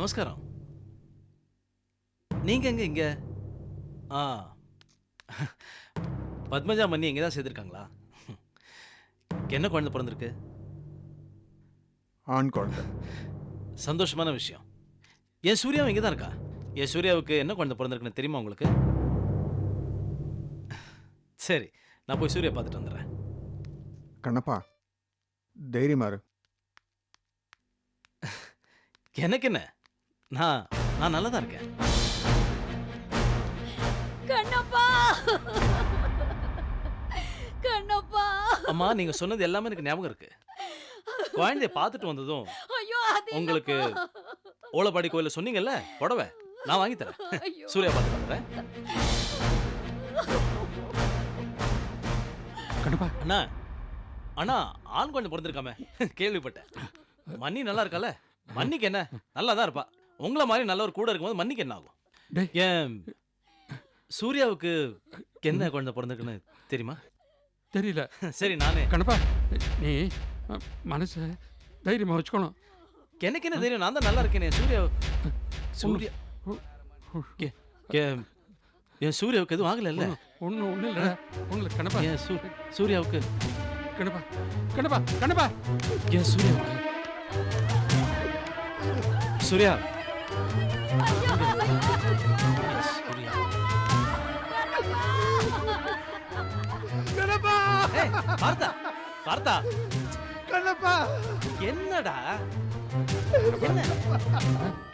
நமஸ்காரம். நீங்க எங்க இங்க? ஆ. பத்மஜா மன்னி இங்கே தான் சேர்த்துருக்காங்களா என்ன குழந்தை பிறந்திருக்கு? ஆண் குழந்தை. சந்தோஷமான விஷயம். என் சூர்யாவும் இங்கே தான் இருக்கா? என் சூர்யாவுக்கு என்ன குழந்தை பிறந்திருக்குன்னு தெரியுமா உங்களுக்கு? சரி நான் போய் சூர்யா பார்த்துட்டு வந்துடுறேன். கண்ணப்பா தைரியமா இரு. எனக்கு என்ன நான் நான் நல்லா தான் இருக்கேன். கண்ணப்பா! கண்ணப்பா! அம்மா நீங்க சொன்னது எல்லாமே எனக்கு ஞாபகம் இருக்கு. குழந்தைய பார்த்துட்டு வந்ததும் ஐயோ அது உங்களுக்கு. ஓலப்பாடி கோயில சொன்னீங்கல்ல புடவை? நான் வாங்கி தரேன். ஐயோ. சூர்யா பார்த்து வந்துடுறேன் கண்ணப்பா. அண்ணா அண்ணா ஆண் குழந்தை பிறந்திருக்காம. கேள்விப்பட்டேன். மன்னி நல்லா இருக்கால? மன்னிக்கு என்ன? நல்லா தான் இருப்பா. உங்களை மாதிரி நல்லவர் கூட இருக்கும்போது மன்னிக்கு என்ன ஆகும்? டேய். ஏன் சூர்யாவுக்கு என்ன குழந்தை பிறந்திருக்குன்னு தெரியுமா? தெரியல. சரி நானே. கண்ணப்பா நீ மனசை தைரியமா வச்சுக்கணும். எனக்கு என்ன தெரியும்? நான் தான் நல்லா இருக்கேனே. சூர்யா சூர்யா ஏ- ஏன் என் சூர்யாவுக்கு எதுவும் ஆகலைல்ல? ஒன்றும் ஒன்றும் இல்லைடா உங்களுக்கு கண்ணப்பா. என் சூ சூர்யாவுக்கு கண்ணப்பா கண்ணப்பா கண்ணப்பா. என் சூர்யாவுக்கு சூர்யா கண்ணப்பா! ஏய், பார்த்தா பார்த்தா கண்ணப்பா! என்னடா? என்ன?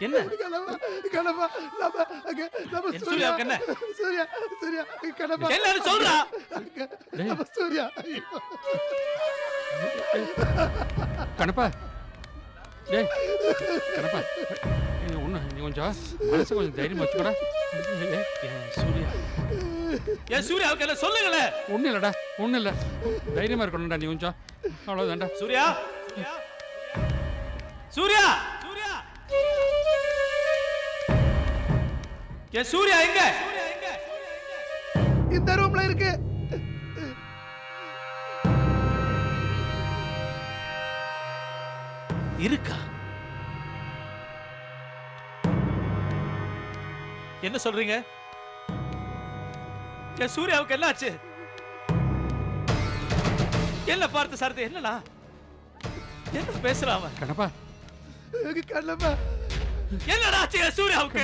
என்ன? கண்ணப்பா! கண்ணப்பா! நம்ம அங்க நம்ம என் சூர்யா சூர்யாவுக்கு என்ன? சூர்யா சூர்யா கண்ணப்பா! என்னன்னு சொல்றா! நம்ம சூர்யா ஐயோ. கண்ணப்பா! டேய் கண்ணப்பா! நீ கொஞ்சம் மனசை கொஞ்சம் தைரியமா வச்சுக்கோடா சூர்யா என் சூர்யாவுக்கு என்ன சொல்லுங்களேன் ஒன்றும் இல்லைடா ஒன்றும் இல்லை தைரியமா இருக்கணும்டா நீ கொஞ்சம் அவ்வளோதான்டா சூர்யா சூர்யா சூர்யா என் சூர்யா எங்க இந்த ரூம்ல இருக்கு. இருக்கா? என்ன சொல்றீங்க? என் சூர்யாவுக்கு என்ன ஆச்சு என்ன பார்த்து சாரதி என்னடா? என்ன பேசுறான் அவன்? கண்ணப்பா. கண்ணப்பா? என்னடா ஆச்சு என் சூர்யாவுக்கு?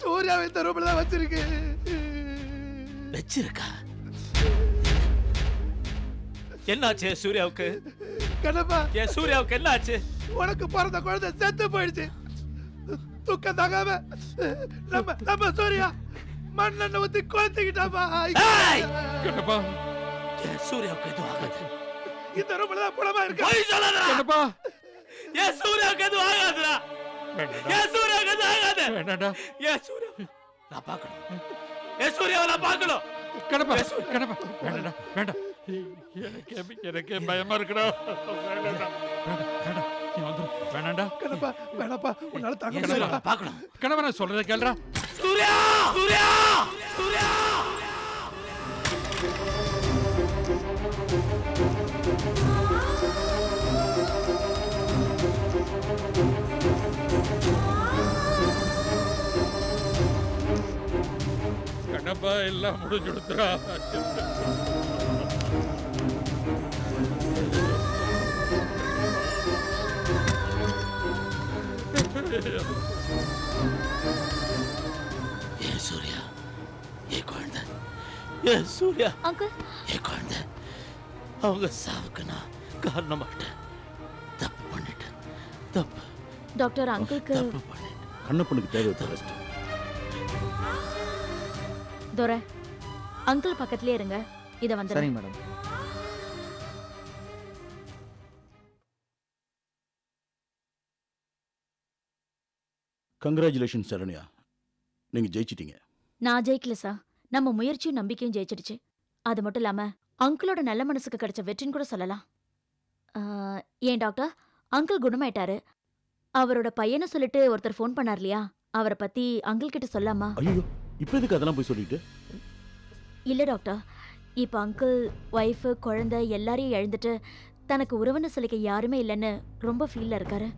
சூர்யாவை இந்த ரூம்ல தான் வச்சிருக்கு வச்சிருக்கா? என்னாச்சு என் சூர்யாவுக்கு? கண்ணப்பா. என் சூர்யாவுக்கு என்ன ஆச்சு உனக்கு பிறந்த குழந்தை செத்து போயிடுச்சு. துக்கம் தாங்காம நம்ம நம்ம சூர்யா மண்ணெண்ணெய் ஊத்தி! கண்ணப்பா என் சூர்யாவுக்கு எதுவும் ஆகாது இந்த ரூம்ல தான் புலமா இருக்கு கண்ணப்பா என் சூர்யாவுக்கு எதுவும் ஆகாதுடா என் சூர்யாவுக்கு எதுவும் ஆகாது வேண்டாம்டா என் சூர்யா நான் பார்க்கணும் என் சூர்யாவை நான் பார்க்கணும் கண்ணப்பா கண்ணப்பா வேண்டாம்டா வேண்டாம் எனக்கு பயமா இருக்குடா வேண்டாம்டா வேண்டாம்டா கண்ணப்பா வேணாப்பா உன்னால தாங்க முடியல பார்க்கணும். கண்ணப்பா நான் சொல்றதை கேளுடா. சூர்யா! சூர்யா! சூர்யா! கண்ணப்பா எல்லாம் முடிஞ்சு என் சூர்யா என் குழந்தை. என் சூர்யா. அங்கிள். என் குழந்தை. அவங்க சாவுக்கு நான் காரணமாட்டேன் தப்பு பண்ணிட்டேன். தப்பு. டாக்டர் அங்கிளுக்கு தப்பு பண்ணிட்டேன். கண்ணப்பனுக்கு தேவை ரெஸ்ட் துரை அங்கிள் பக்கத்துலயே இருங்க. இத வந்து சரிங்க மேடம். கங்க்ராச்சுலேஷன் சரண்யா நீங்க ஜெயிச்சிட்டீங்க. நான் ஜெயிக்கல சார் நம்ம முயற்சியும் நம்பிக்கையும் ஜெயிச்சிடுச்சு. அது மட்டும் இல்லாம அங்கிளோட நல்ல மனசுக்கு கிடைச்ச வெற்றின்னு கூட சொல்லலாம். ஏன் டாக்டர் அங்கிள் குணமாயிட்டாரு. அவரோட பையனை சொல்லிட்டு ஒருத்தர் ஃபோன் பண்ணார் இல்லையா? அவரை பத்தி அங்கிள் கிட்ட சொல்லாமா? ஐயோ இப்போ எதுக்கு அதெல்லாம் போய் சொல்லிட்டு? இல்ல டாக்டர் இப்ப அங்கிள் ஒய்ஃபு குழந்தை எல்லாரையும் இழந்துட்டு தனக்கு உறவுன்னு சொல்லிக்க யாருமே இல்லைன்னு ரொம்ப ஃபீல்ல இருக்காரு.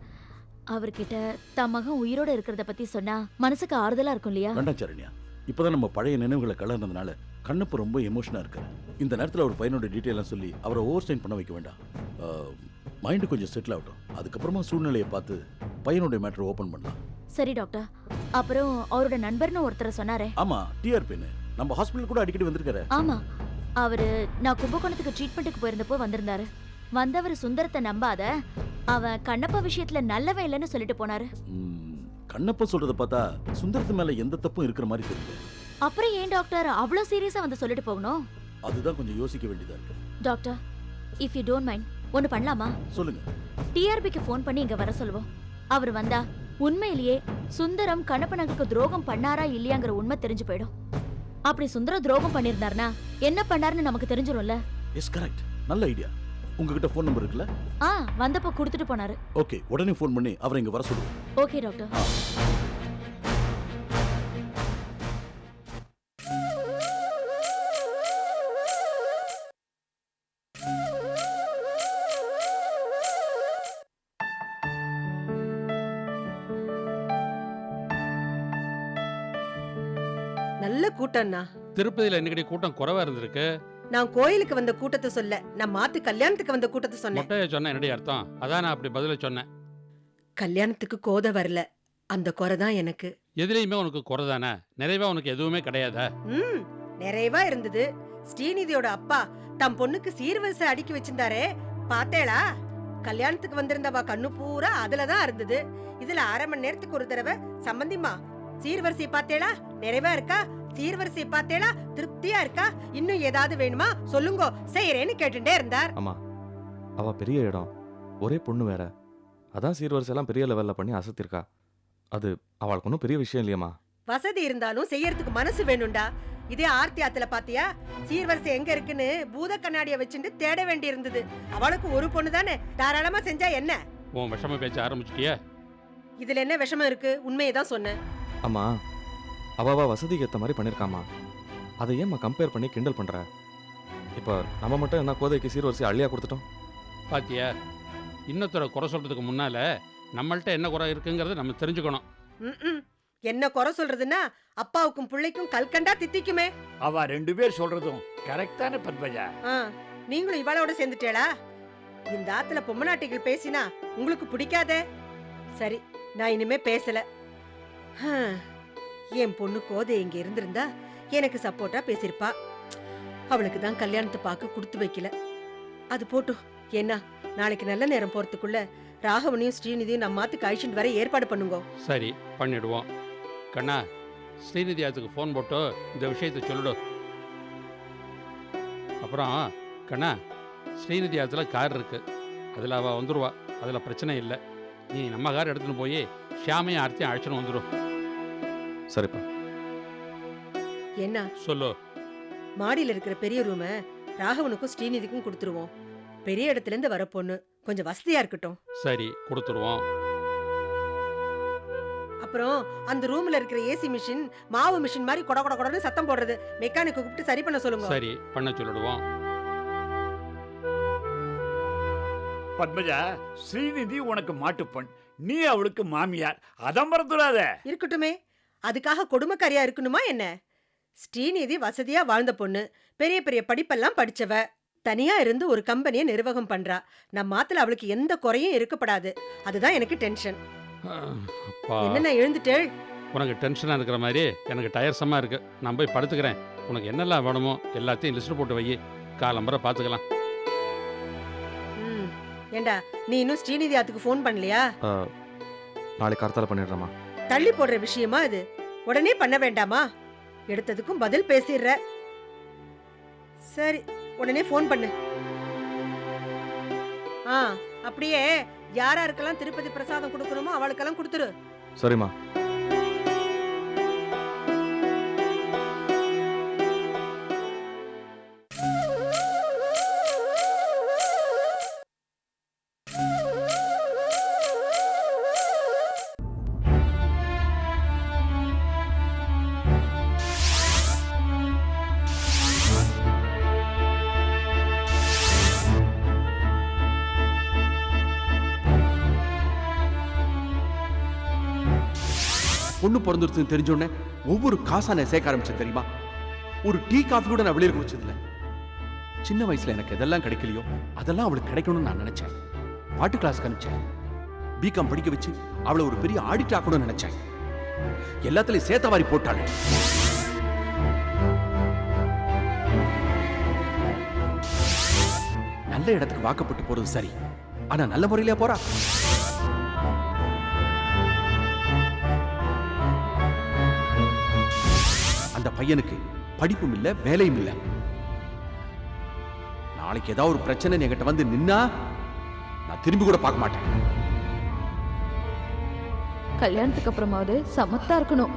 அவர்கிட்ட தம் மகன் உயிரோட இருக்கிறத பத்தி சொன்னா மனசுக்கு ஆறுதலா இருக்கும் இல்லையா? வேண்டாம் சரண்யா. இப்பதான் நம்ம பழைய நினைவுகளை கலர்னதுனால கண்ணப்ப ரொம்ப எமோஷனா இருக்காரு இந்த நேரத்துல அவர் பையனோட டீட்டெயிலாம் சொல்லி அவரை ஓவர் ஸ்டைன் பண்ண வைக்க வேண்டாம். மைண்டு கொஞ்சம் செட்டில் ஆகட்டும். அதுக்கப்புறமா சூழ்நிலையை பார்த்து பையனுடைய மேட்டர் ஓபன் பண்ணலாம். சரி டாக்டர் அப்புறம் அவரோட நண்பர்னு ஒருத்தரை சொன்னாரே. ஆமா டிஆர்பின்னு நம்ம ஹாஸ்பிட்டல் கூட அடிக்கடி வந்திருக்காரு. ஆமா. அவரு நான் கும்பகோணத்துக்கு ட்ரீட்மெண்ட்டுக்கு போயிருந்தப்போ வந்திருந்தாரு. வந்தவர் சுந்தரத்தை நம்பாத அவன் கண்ணப்பா விஷயத்துல நல்லவன் இல்லைன்னு சொல்லிட்டு போனாரு. கண்ணப்ப சொல்றத பார்த்தா சுந்தரத்து மேல எந்த தப்பும் இருக்கிற மாதிரி தெரியல. அப்புறம் ஏன் டாக்டர் அவ்வளோ சீரியஸா வந்து சொல்லிட்டு போகணும்? அதுதான் கொஞ்சம் யோசிக்க வேண்டியதா இருக்கு. Doctor if you don't mind ஒன்று பண்ணலாமா? சொல்லுங்க. டிஆர்பிக்கு ஃபோன் பண்ணி இங்க வர சொல்லுவோம். அவர் வந்தா உண்மையிலேயே சுந்தரம் கண்ணப்பனுக்கு துரோகம் பண்ணாரா இல்லையாங்கிற உண்மை தெரிஞ்சு போயிடும். அப்படி சுந்தரம் துரோகம் பண்ணியிருந்தாருன்னா என்ன பண்ணாருன்னு நமக்கு தெரிஞ்சிரும்ல. எஸ் கரெக்ட் நல்ல ஐடியா உங்ககிட்ட ஃபோன் நம்பர் இருக்குல்ல? ஆ வந்தப்போ கொடுத்துட்டு போனாரு. ஓகே உடனே ஃபோன் பண்ணி அவரை இங்க வர சொல்லுவோம் ஓகே டாக்டர் நல்ல கூட்டம்னா திருப்பதியில் இன்னைக்கு கூட்டம் குறைவா இருந்திருக்கு. நான் கோயிலுக்கு வந்த கூட்டத்தை சொல்ல நான் மாத்து கல்யாணத்துக்கு வந்த கூட்டத்தை சொன்னேன். மொட்டையை சொன்ன என்னடி அர்த்தம்? அதான் நான் அப்படி பதில சொன்னேன். கல்யாணத்துக்கு கோதை வரல. அந்த குறை தான் எனக்கு. எதுலேயுமே உனக்கு குறை தானே? நிறைவா உனக்கு எதுவுமே கிடையாதா? ம் நிறைவா இருந்தது. ஸ்ரீநிதியோட அப்பா தம் பொண்ணுக்கு சீர்வரிசை அடுக்கி வச்சிருந்தாரே பார்த்தேளா? கல்யாணத்துக்கு வந்திருந்தவா கண்ணு பூரா அதுலதான் இருந்தது. இதுல அரை மணி நேரத்துக்கு ஒரு தடவை சம்பந்திமா சீர்வரிசை பார்த்தேளா? நிறைவா இருக்கா? சீர்வரிசை பார்த்தேளா? திருப்தியா இருக்கா? இன்னும் ஏதாவது வேணுமா? சொல்லுங்கோ. செய்யறேன்னு கேட்டுட்டே இருந்தார். ஆமா அவ பெரிய இடம். ஒரே பொண்ணு வேற. அதான் சீர்வரிசையெல்லாம் பெரிய லெவல்ல பண்ணி அசத்திருக்கா. அது அவளுக்கு ஒன்றும் பெரிய விஷயம் இல்லையம்மா. வசதி இருந்தாலும் செய்யறதுக்கு மனசு வேணும்டா. இதே ஆர்த்தி ஆத்துல பாத்தியா? சீர்வரிசை எங்க இருக்குன்னு பூத கண்ணாடிய வச்சுட்டு தேட வேண்டி இருந்தது அவளுக்கு ஒரு பொண்ணு தானே தாராளமா செஞ்சா என்ன? உன் விஷம பேச்ச ஆரம்பிச்சிட்டியே? இதுல என்ன விஷமம் இருக்கு? உண்மையை தான் சொன்னேன். அம்மா அவ அவ வசதிக்கு ஏற்ற மாதிரி பண்ணியிருக்காம்மா அதை ஏம்மா கம்பேர் பண்ணி கிண்டல் பண்ற? இப்போ நம்ம மட்டும் என்ன கோதைக்கு சீர்வரிசை அள்ளியா கொடுத்துட்டோம்? பாத்தியா இன்னொருத்தரை குறை சொல்றதுக்கு முன்னால நம்மள்ட்ட என்ன குறை இருக்குங்கிறத நம்ம தெரிஞ்சுக்கணும். ம்ம். என்ன குறை சொல்றதுன்னா அப்பாவுக்கும் பிள்ளைக்கும் கல்கண்டா தித்திக்குமே. அவ ரெண்டு பேர் சொல்றதும் கரெக்டான பத்மஜா ஆ, நீங்களும் இவளோட சேர்ந்துட்டேளா? இந்த ஆத்துல பொம்மநாட்டிகள் பேசினா உங்களுக்கு பிடிக்காதே? சரி நான் இனிமே பேசல. ஹம், என் பொண்ணு கோதை இங்க இருந்திருந்தா எனக்கு சப்போர்ட்டா பேசியிருப்பா. அவளுக்கு தான் கல்யாணத்தை பார்க்க கொடுத்து வைக்கல. அது போட்டும். ஏன்னா நாளைக்கு நல்ல நேரம் போறதுக்குள்ள ராகவனையும் ஸ்ரீநிதியும் நம்ம மாத்துக்கு அழிச்சுட்டு வர ஏற்பாடு பண்ணுங்க. சரி பண்ணிடுவோம். கண்ணா ஸ்ரீநிதி அதுக்கு ஃபோன் போட்டு இந்த விஷயத்தை சொல்லிடும் அப்புறம் கண்ணா ஸ்ரீநிதி அதில் கார் இருக்கு. அதில் அவள் வந்துடுவா அதில் பிரச்சனை இல்லை. நீ நம்ம கார் எடுத்துன்னு போய் ஷியாமையும் ஆர்த்தியும் அழைச்சின்னு வந்துடும் சரிப்பா. என்ன? சொல்லு. மாடியில இருக்கிற பெரிய ரூமை ராகவனுக்கும் ஸ்ரீநிதிக்கும் கொடுத்துருவோம். பெரிய இடத்துல இருந்து வர பொண்ணு கொஞ்சம் வசதியா இருக்கட்டும். சரி கொடுத்துருவோம். அப்புறம் அந்த ரூம்ல இருக்கிற ஏசி மிஷின் மாவு மிஷின் மாதிரி கொட கொட கொடன்னு சத்தம் போடுறது. மெக்கானிக்க கூப்பிட்டு சரி பண்ண சொல்லுங்க. சரி பண்ண சொல்லிடுவோம். பத்மஜா ஸ்ரீநிதி உனக்கு மாட்டுப்பெண் நீ அவளுக்கு மாமியார். அதை மறந்துடாத. இருக்கட்டுமே. அதுக்காக கொடுமைக்காரியா இருக்கணுமா என்ன? ஸ்ரீநிதி வசதியா வாழ்ந்த பொண்ணு. பெரிய பெரிய படிப்பெல்லாம் படிச்சவ. தனியா இருந்து ஒரு கம்பெனியை நிர்வாகம் பண்றா. நம்ம ஆத்துல அவளுக்கு எந்த குறையும் இருக்கப்படாது. அதுதான் எனக்கு டென்ஷன். அப்பா. என்னென்ன எழுந்துட்டேள்? உனக்கு டென்ஷனாக இருக்கிற மாதிரி எனக்கு டயர்ஸமாக இருக்கு. நான் போய் படுத்துக்கிறேன். உனக்கு என்னெல்லாம் வேணுமோ எல்லாத்தையும் லிஸ்ட் போட்டு வை. காலம்பரை பார்த்துக்கலாம் ம். ஏண்டா நீ இன்னும் ஸ்ரீநிதி ஆத்துக்கு ஃபோன் பண்ணலையா? நாளைக்கு கார்த்தால பண்ணிடுறேம்மா. தள்ளி போடுற விஷயமா இது? உடனே பண்ண வேண்டாமா? எடுத்ததுக்கும் பதில் பேசிடுற. சரி உடனே ஃபோன் பண்ணு. ஆ அப்படியே யார் யாருக்கெல்லாம் திருப்பதி பிரசாதம் கொடுக்கணுமோ அவளுக்கெல்லாம் கொடுத்துரு. சரிம்மா. பொண்ணு பிறந்துருச்சுன்னு தெரிஞ்சோடனே ஒவ்வொரு காசா நான் சேர்க்க ஆரம்பிச்சேன் தெரியுமா? ஒரு டீ காஃபி கூட நான் வெளியே குடிச்சதில்ல. சின்ன வயசுல எனக்கு எதெல்லாம் கிடைக்கலையோ அதெல்லாம் அவளுக்கு கிடைக்கணும்னு நான் நினைச்சேன். பாட்டு கிளாஸ்க்கு அனுப்பிச்சேன். பிகாம் படிக்க வச்சு அவளை ஒரு பெரிய ஆடிட் ஆக்கணும்னு நினைச்சேன். எல்லாத்துலயும் சேத்தவாரி போட்டாளே. நல்ல இடத்துக்கு வாக்கப்பட்டு போறது சரி. ஆனா நல்ல முறையிலே போறா? பையனுக்கு படிப்பும் இல்ல வேலையும் இல்ல. நாளைக்கு ஏதாவது ஒரு பிரச்சனை என்கிட்ட வந்து நின்னா நான் திரும்பி கூட பார்க்க மாட்டேன். கல்யாணத்துக்கு அப்புறமாவது சமத்தா இருக்கணும்.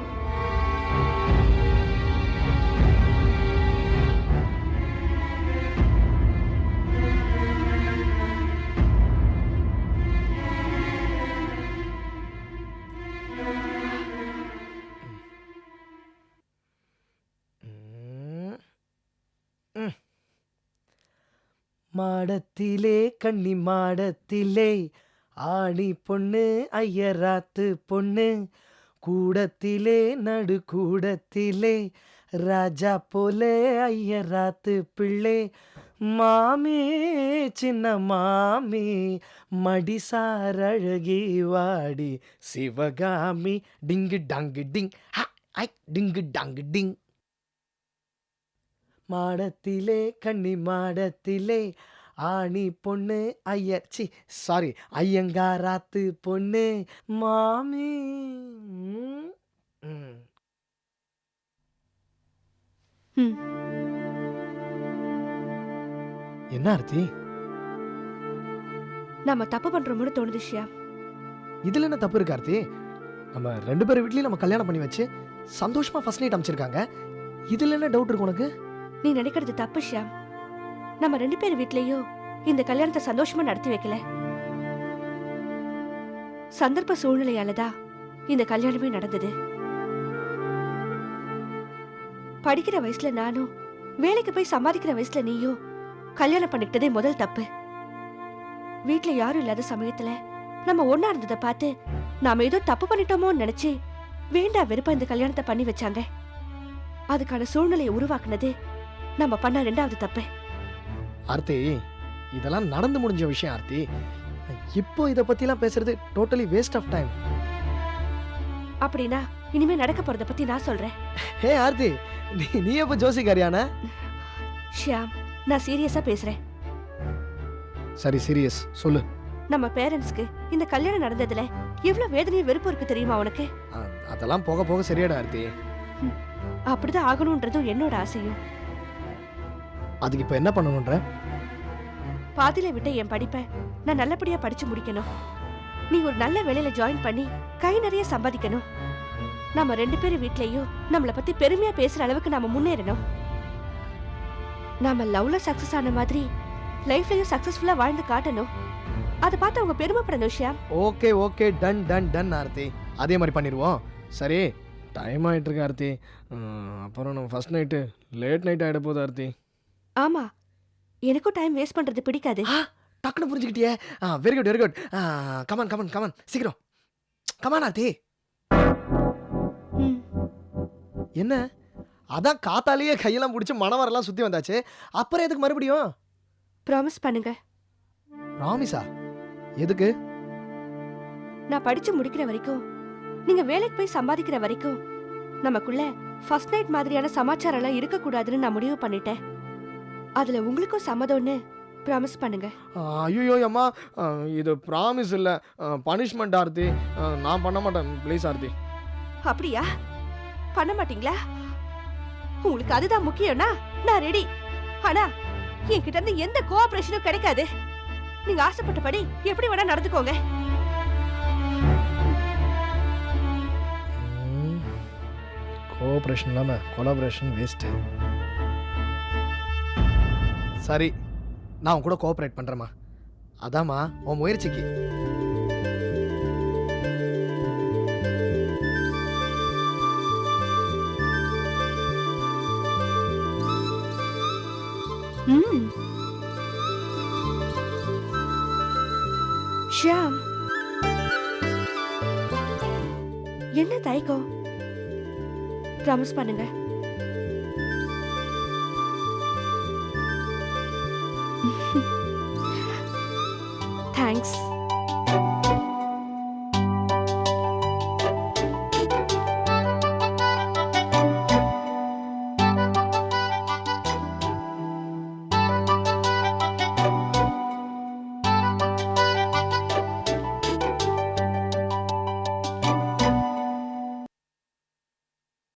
மாடத்திலே கண்ணி மாடத்திலே. ஆணி பொண்ணு ஐயராத்து பொண்ணு. கூடத்திலே நடு கூடத்திலே ராஜா போல ஐயராத்து பிள்ளை. மாமி சின்ன மாமி மடிசார் அழகி வாடி. சிவகாமி டிங்கு டாங்கு டிங். ஹ, ஐ டிங்கு டாங்கு டிங். மாடத்திலே கன்னி மாடத்திலே ஆணி பொண்ணு ஐயர். சி சாரி ஐயங்காராத்து பொண்ணு மாமி. என்ன ஆர்த்தி? நம்ம தப்பு பண்றோம்னு தோணுது ஷியா. இதுல என்ன தப்பு இருக்கு ஆர்த்தி? நம்ம ரெண்டு பேரும் வீட்லயும் நம்ம கல்யாணம் பண்ணி வச்சு சந்தோஷமா ஃபர்ஸ்ட் நைட் அமைச்சிருக்காங்க. இதுல என்ன டவுட் இருக்கு உனக்கு? நீ நினைக்கிறது தப்பு ஷியாம். நம்ம ரெண்டு பேர் வீட்லயும் இந்த கல்யாணத்தை சந்தோஷமா நடத்தி வைக்கல. சந்தர்ப்ப சூழ்நிலையாலதான் இந்த கல்யாணமே நடந்தது. படிக்கிற வயசுல நானும் வேலைக்கு போய் சம்பாதிக்கிற வயசுல நீயும் கல்யாணம் பண்ணிக்கிட்டதே முதல் தப்பு. வீட்ல யாரும் இல்லாத சமயத்துல நம்ம ஒன்னா இருந்ததை பார்த்து நாம ஏதோ தப்பு பண்ணிட்டோமோன்னு நினைச்சு வேண்டா வெறுப்பா இந்த கல்யாணத்தை பண்ணி வச்சாங்க. அதுக்கான சூழ்நிலையை உருவாக்குனது நம்ம பண்ண ரெண்டாவது தப்பு. ஆர்த்தி இதெல்லாம் நடந்து முடிஞ்ச விஷயம் ஆர்த்தி. இப்போ இத பத்திலாம் பேசுறது டோட்டலி வேஸ்ட் ஆஃப் டைம் அப்படின்னா இனிமே நடக்க போறத பத்தி நான் சொல்றேன். ஹே ஆர்த்தி நீ நீ எப்ப ஜோசிக்காரியான? ஷியாம் நான் சீரியஸா பேசுறேன். சரி சீரியஸ் சொல்லு. நம்ம பேரண்ட்ஸ்க்கு இந்த கல்யாணம் நடந்ததுல எவ்வளவு வேதனையும் வெறுப்பு இருக்கு தெரியுமா உனக்கு? அதெல்லாம் போக போக சரியாடா ஆர்த்தி. அப்படிதான் ஆகணும்ன்றதும் என்னோட ஆசையும். அதுக்கு இப்போ என்ன பண்ணணுன்ற? பாதியில விட்ட என் படிப்பை நான் நல்லபடியா படிச்சு முடிக்கணும். நீ ஒரு நல்ல வேலையில ஜாயின் பண்ணி கை நிறைய சம்பாதிக்கணும். நம்ம ரெண்டு பேரும் வீட்லயும் நம்மள பத்தி பெருமையா பேசுற அளவுக்கு நாம முன்னேறணும். நாம லவ்ல சக்சஸ் ஆன மாதிரி லைஃப்லயும் சக்சஸ்ஃபுல்லா வாழ்ந்து காட்டணும். அதை பார்த்து அவங்க பெருமைப்படணும் Shyam okay okay done done done Aarthi. அதே மாதிரி பண்ணிடுவோம். சரி டைம் ஆயிட்டு இருக்கு ஆர்த்தி. அப்புறம் நம்ம ஃபர்ஸ்ட் நைட்டு லேட் நைட் ஆயிட போகுது ஆர்த்தி. ஆமா. எனக்கும் டைம் வேஸ்ட் பண்றது பிடிக்காது. டக்குன்னு புரிஞ்சுக்கிட்டியே. Very good very good come on come on come on சீக்கிரம். Come on Aarthi. என்ன? அதான் காத்தாலேயே கையெல்லாம் பிடிச்சி மணவரெல்லாம் சுற்றி வந்தாச்சு. அப்புறம் எதுக்கு மறுபடியும்? ப்ராமிஸ் பண்ணுங்க. ராமிசா எதுக்கு? நான் படிச்சு முடிக்கிற வரைக்கும் நீங்க வேலைக்கு போய் சம்பாதிக்கிற வரைக்கும் நமக்குள்ள ஃபர்ஸ்ட் நைட் மாதிரியான சமாச்சாரம் எல்லாம் இருக்க கூடாதுன்னு நான் முடிவு பண்ணிட்டேன். அதுல உங்களுக்கும் சம்மதம்னு ப்ராமிஸ் பண்ணுங்க. ஐயோ அம்மா. இது ப்ராமிஸ் இல்லை. பனிஷ்மெண்ட் ஆர்த்தி. நான் பண்ண மாட்டேன். ப்ளீஸ் ஆர்த்தி. அப்படியா? பண்ண மாட்டீங்களா? உங்களுக்கு அதுதான் முக்கியம்னா நான் ரெடி ஆனா என்கிட்ட இருந்து எந்த கோஆபரேஷனும் கிடைக்காது. நீங்க ஆசைப்பட்டபடி எப்படி வேணா நடந்துக்கோங்க. கோஆப்ரேஷன் இல்லாமல் கொலாபரேஷன் வேஸ்ட்டு சரி நான் உன் கூட கோஆப்ரேட் பண்ணுறேம்மா அதாம்மா உன் முயற்சிக்கு. ஷியாம். என்ன தயக்கம்? ப்ராமிஸ் பண்ணுங்க. Thanks.